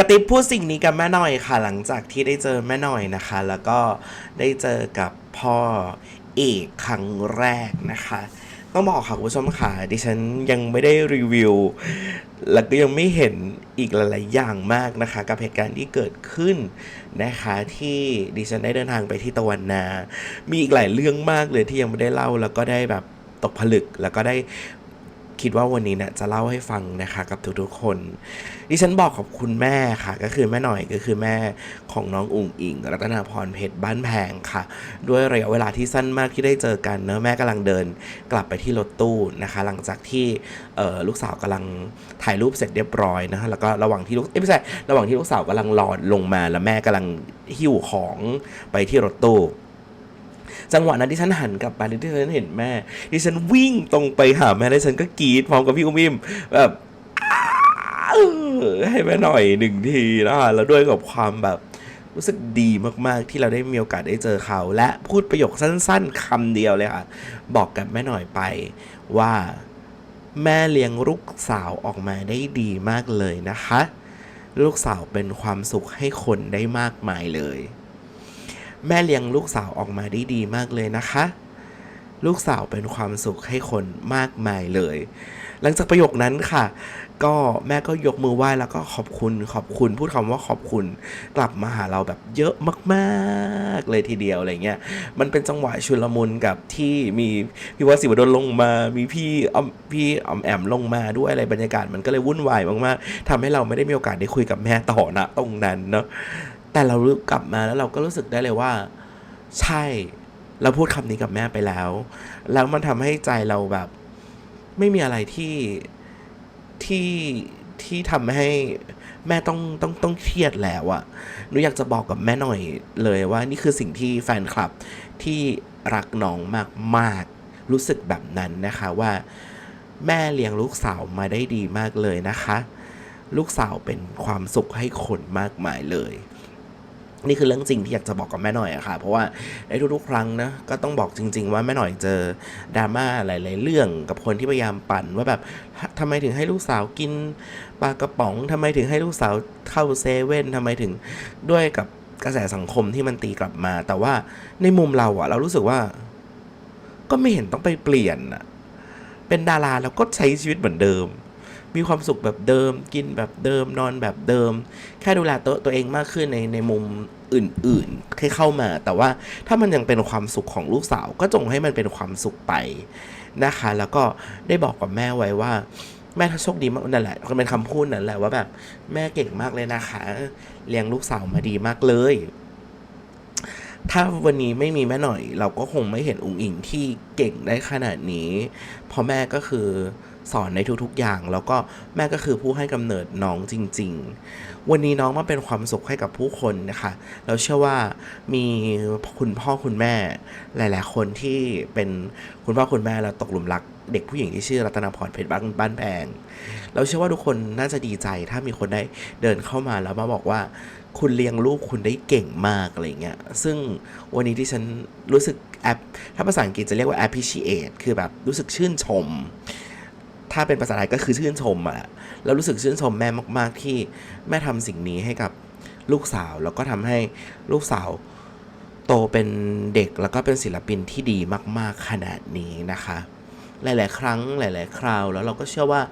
ระติบพูดสิ่งนี้กับแม่หน่อยค่ะ หลังจากที่ได้เจอแม่หน่อยนะคะ แล้วก็ได้เจอกับพ่อเอกครั้งแรกนะคะ ต้องบอกค่ะคุณผู้ชมค่ะดิฉันยังไม่ได้รีวิว แล้วก็ยังไม่เห็นอีกหลาย ๆ อย่างมากนะคะ กับเหตุการณ์ที่เกิดขึ้นนะคะ ที่ดิฉันได้เดินทางไปที่ตะวันนา มีอีกหลายเรื่องมากเลยที่ยังไม่ได้เล่าแล้วก็ได้แบบตกผลึกแล้วก็ได้ คิดว่าวันนี้เนี่ยจะเล่าให้ฟังนะคะกับทุกๆคนดิฉันบอกขอบคุณแม่ค่ะ ก็คือแม่หน่อยก็คือแม่ของน้องอุ๋งอิง รัตนาพรเพชรบ้านแพงค่ะ ด้วยระยะเวลาที่สั้นมากที่ได้เจอกันเนอะแม่กำลังเดินกลับไปที่รถตู้นะคะ หลังจากที่เออลูกสาวกำลังถ่ายรูปเสร็จเรียบร้อยนะคะแล้วก็ระหว่างที่ลูกเอ้ไม่ใช่ระหว่างที่ลูกสาวกำลังรอลงมา แล้วแม่กำลังหิ้วของไปที่รถตู้ จังหวะนั้นที่ฉันหันกลับไปที่ฉันเห็นแม่ดิฉันวิ่งตรงไปหาแม่แล้วฉันก็กรีดพร้อมกับพี่อุ้มอิมแบบให้แม่หน่อยหนึ่งทีนะคะแล้วด้วยกับความแบบรู้สึกดีมากๆ ที่เราได้มีโอกาสได้เจอเขา และพูดประโยคสั้นๆคำเดียวเลยค่ะ บอกกับแม่หน่อยไปว่าแม่เลี้ยงลูกสาวออกมาได้ดีมากเลยนะคะ ลูกสาวเป็นความสุขให้คนได้มากมายเลย แม่เลี้ยงลูกสาวออกมาได้ดีมากเลยนะคะ ลูกสาวเป็นความสุขให้คนมากมายเลย หลังจากประโยคนั้นค่ะ ก็แม่ก็ยกมือไหว้แล้วก็ขอบคุณขอบคุณพูดคำว่าขอบคุณกลับมาหาเราแบบเยอะมากๆเลยทีเดียวอะไรเงี้ยมันเป็นจังหวะชุลมุนกับที่มีพี่วัดศิวดลลงมามีพี่ออมพี่ออมแอมลงมาด้วยอะไรบรรยากาศมันก็เลยวุ่นวายมากๆทำให้เราไม่ได้มีโอกาสได้คุยกับแม่ต่อนะตรงนั้นเนาะ แต่เรารู้กลับมาแล้วเราก็รู้สึกได้เลยว่า ใช่ เราพูดคำนี้กับแม่ไปแล้ว แล้วมันทำให้ใจเราแบบ ไม่มีอะไรที่ที่ที่ทำให้แม่ต้องต้องต้องเครียดแล้วอะหนูอยากจะบอกกับแม่หน่อยเลยว่า นี่คือสิ่งที่แฟนคลับที่รักน้องมากๆ รู้สึกแบบนั้นนะคะว่าแม่เลี้ยงลูกสาวมาได้ดีมากเลยนะคะ ลูกสาวเป็นความสุขให้คนมากมายเลย นี่คือเรื่องจริงที่อยากจะบอกกับแม่หน่อยอะค่ะ เพราะว่าในทุกๆ ครั้งนะก็ต้องบอกจริง ๆ ว่าแม่หน่อยเจอดราม่าหลาย ๆ เรื่องกับคนที่พยายามปั่นว่าแบบทำไมถึงให้ลูกสาวกินปลากระป๋องทำไมถึงให้ลูกสาวเข้าเซเว่นทำไมถึงด้วยกับกระแสสังคมที่มันตีกลับมา แต่ว่าในมุมเราอะเรารู้สึกว่า ก็ไม่เห็นต้องไปเปลี่ยนอะเป็นดาราแล้วก็ใช้ชีวิตเหมือนเดิม มีความสุขแบบเดิม กินแบบเดิมนอนแบบเดิม แค่ดูแลตัวตัวเองมากขึ้นในในมุมอื่นๆที่เข้ามา แต่ว่าถ้ามันยังเป็นความสุขของลูกสาว ก็จงให้มันเป็นความสุขไปนะคะ แล้วก็ได้บอกกับแม่ไว้ว่า แม่ถ้าโชคดีมากนั่นแหละเป็นคำพูดนั่นแหละว่าแบบแม่เก่งมากเลยนะคะเลี้ยงลูกสาวมาดีมากเลย ถ้าวันนี้ไม่มีแม่หน่อย เราก็คงไม่เห็นอุ๋งอิงที่เก่งได้ขนาดนี้เพราะแม่ก็คือ สอนในทุกๆอย่าง แล้วก็แม่ก็คือผู้ให้กำเนิดน้องจริง ๆ วันนี้น้องมาเป็นความสุขให้กับผู้คนนะคะเราเชื่อว่ามีคุณพ่อคุณแม่หลาย ๆ คนที่เป็นคุณพ่อคุณแม่แล้วตกหลุมรักเด็กผู้หญิงที่ชื่อรัตนาพรเพชรบ้านบ้านแพงเราเชื่อว่าทุกคนน่าจะดีใจถ้ามีคนได้เดินเข้ามาแล้วมาบอกว่า คุณเลี้ยงลูกคุณได้เก่งมากอะไรเงี้ย ซึ่งวันนี้ที่ฉันรู้สึกแอปถ้าภาษาอังกฤษจะเรียกว่า appreciate คือแบบรู้สึกชื่นชม ถ้าเป็นภาษาไทยก็คือชื่นชมอะแล้วรู้สึกชื่นชมแม่มาก ๆ ที่แม่ทำสิ่งนี้ให้กับลูกสาว แล้วก็ทำให้ลูกสาวโตเป็นเด็กแล้วก็เป็นศิลปินที่ดีมาก ๆ ขนาดนี้นะคะ หลาย ๆ ครั้งหลาย ๆ คราว แล้วเราก็เชื่อว่า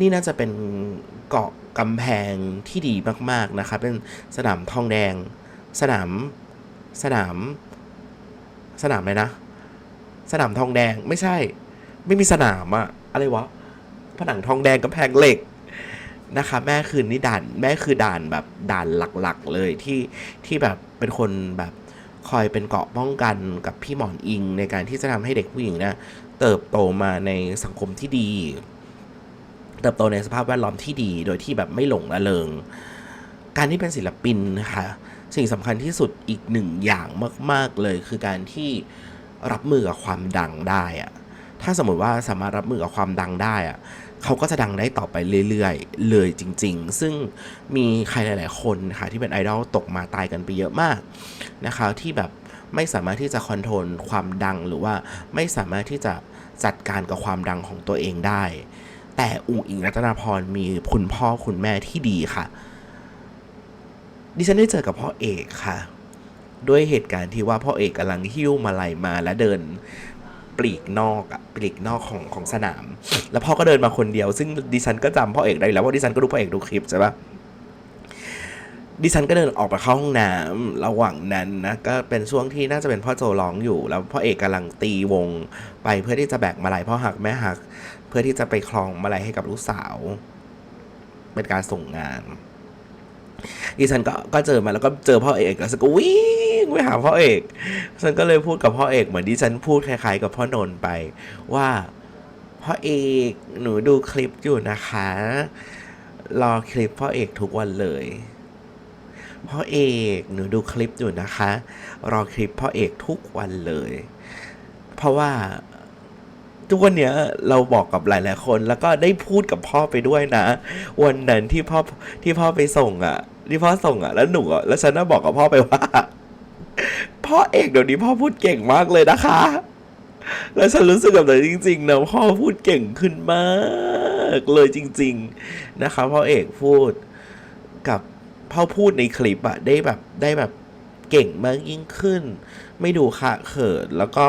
นี่น่าจะเป็นเกาะกำแพงที่ดีมาก ๆ นะคะ เป็นสนามทองแดง สนามสนาม สนามอะไรนะ สนามทองแดงไม่ใช่ ไม่มีสนามอะอะไรวะ ผนังทองแดงกำแพงเหล็กนะคะแม่คือนี่ด่านแม่คือด่านแบบด่านหลักๆเลยที่ที่แบบเป็นคนแบบคอยเป็นเกราะป้องกันกับพี่หมอนอิงในการที่จะทำให้เด็กผู้หญิงเนะเติบโตมาในสังคมที่ดี เติบโตในสภาพแวดล้อมที่ดีโดยที่แบบไม่หลงละเริง การที่เป็นศิลปินนะคะสิ่งสำคัญที่สุดอีกหนึ่งอย่างมาก ๆเลยคือการที่รับมือกับความดังได้อะ ถ้าสมมติว่าสามารถรับมือกับความดังได้อะเขาก็จะดังได้ต่อไปเรื่อยๆ เลยจริง ๆ ซึ่งมีใครหลาย ๆ คนนะคะที่เป็นไอดอลตกมาตายกันไปเยอะมากนะคะที่แบบไม่สามารถที่จะคอนโทรลความดังหรือว่าไม่สามารถที่จะจัดการกับความดังของตัวเองได้ แต่อุ๋งอิงรัตนาพรมีคุณพ่อคุณแม่ที่ดีค่ะ ดิฉันได้เจอกับพ่อเอกค่ะ ด้วยเหตุการณ์ที่ว่าพ่อเอกกำลังหิ้วมาลัยมาและเดิน ลีกนอกอะปลีกนอกของของสนาม แล้วพ่อก็เดินมาคนเดียว ซึ่งดิฉันก็จำพ่อเอกได้แล้วว่าดิฉันก็ดูพ่อเอกดูคลิปใช่ปะดิฉันก็เดินออกไปเข้าห้องน้ำระหว่างนั้นนะก็เป็นช่วงที่น่าจะเป็นพ่อโจร้องอยู่ แล้วพ่อเอกกำลังตีวงไปเพื่อที่จะแบกมาลัยพ่อหักแม่หัก เพื่อที่จะไปคลองมาลัยให้กับลูกสาว เป็นการส่งงานดิฉันก็ก็เจอมาแล้วก็เจอพ่อเอกแล้วก็วิ่ง ไปหาพ่อเอก ฉันก็เลยพูดกับพ่อเอกเหมือนที่ฉันพูดคล้ายๆ กับพ่อนนท์ไป ว่าพ่อเอกหนูดูคลิปอยู่นะคะ รอคลิปพ่อเอกทุกวันเลยพ่อเอกหนูดูคลิปอยู่นะคะ รอคลิปพ่อเอกทุกวันเลย เพราะว่าทุกวันเนี้ยเราบอกกับหลาย ๆ คน แล้วก็ได้พูดกับพ่อไปด้วยนะ วันนั้นที่พ่อที่พ่อไปส่งอะที่พ่อส่งอะ แล้วหนูอะแล้วฉันน่ะบอกกับพ่อไปว่า พ่อเอกเดี๋ยวนี้พ่อพูดเก่งมากเลยนะคะ แล้วฉันรู้สึกแบบนั้นจริงๆนะพ่อพูดเก่งขึ้นมากเลยจริง ๆนะคะพ่อเอกพูดกับพ่อพูดในคลิปอะได้แบบได้แบบเก่งมากยิ่งขึ้น ไม่ดูคะเขินแล้วก็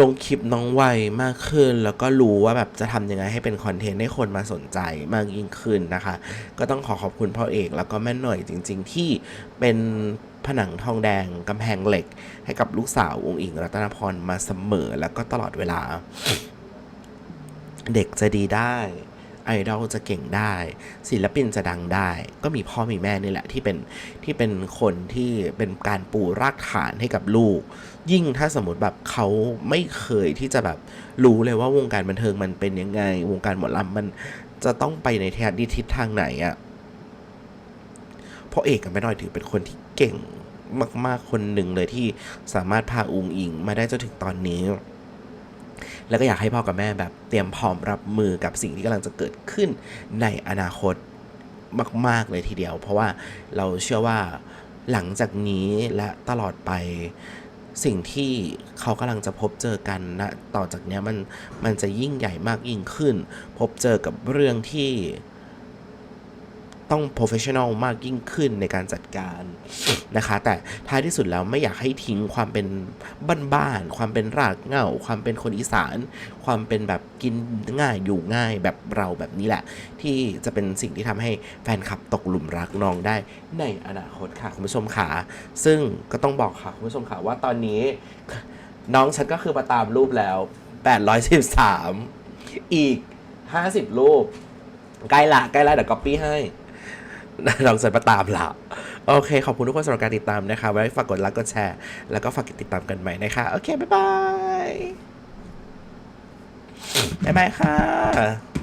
ลงคลิปน้องวัยมากขึ้น แล้วก็รู้ว่าแบบจะทำยังไงให้เป็นคอนเทนต์ให้คนมาสนใจมากยิ่งขึ้นนะคะ ก็ต้องขอขอบคุณพ่อเอกแล้วก็แม่หน่อยจริง ๆ ที่เป็น ผนังทองแดงกำแพงเหล็ก ให้กับลูกสาวองค์อิงรัตนพรมาเสมอแล้วก็ตลอดเวลา เด็กจะดีได้ไอดอลจะเก่งได้ ศิลปินจะดังได้ ก็มีพ่อมีแม่นี่แหละที่เป็นที่เป็นคนที่เป็นการปูรากฐานให้กับลูก ยิ่งถ้าสมมติแบบเขาไม่เคยที่จะแบบรู้เลยว่าวงการบันเทิงมันเป็นยังไง วงการหมอลำมันจะต้องไปในทิศทางไหนอะ่ะพ่อเอกกับแม่น้อยถือเป็นคนที่ เก่งมากๆคนหนึ่งเลยที่สามารถพาอุงอิงมาได้จนถึงตอนนี้ แล้วก็อยากให้พ่อกับแม่แบบเตรียมพร้อมรับมือกับสิ่งที่กำลังจะเกิดขึ้นในอนาคตมาก ๆ เลยทีเดียว เพราะว่าเราเชื่อว่าหลังจากนี้และตลอดไปสิ่งที่เขากำลังจะพบเจอกันนะต่อจากนี้มันมันจะยิ่งใหญ่มากยิ่งขึ้น พบเจอกับเรื่องที่ ต้อง professional มากยิ่งขึ้นในการจัดการนะคะ แต่ท้ายที่สุดแล้วไม่อยากให้ทิ้งความเป็นบ้านๆความเป็นรากเหง้า ความเป็นคนอีสาน ความเป็นแบบกินง่ายอยู่ง่ายแบบเราแบบนี้แหละ ที่จะเป็นสิ่งที่ทำให้แฟนคลับตกหลุมรักน้องได้ในอนาคตค่ะคุณผู้ชมค่ะซึ่งก็ต้องบอกค่ะคุณผู้ชมค่ะว่าตอนนี้ น้องฉันก็คือมาตามรูปแล้ว 813 อีก 50 รูปใกล้ละใกล้ละเดี๋ยวก๊อปปี้ให้ ลองเสิร์ชมาตามละโอเค ขอบคุณทุกคนสำหรับการติดตามนะคะ ไว้ฝากกดไลค์กดแชร์ แล้วก็ฝากติดตามกันใหม่นะคะ โอเค บ๊ายบาย บ๊ายบายค่ะ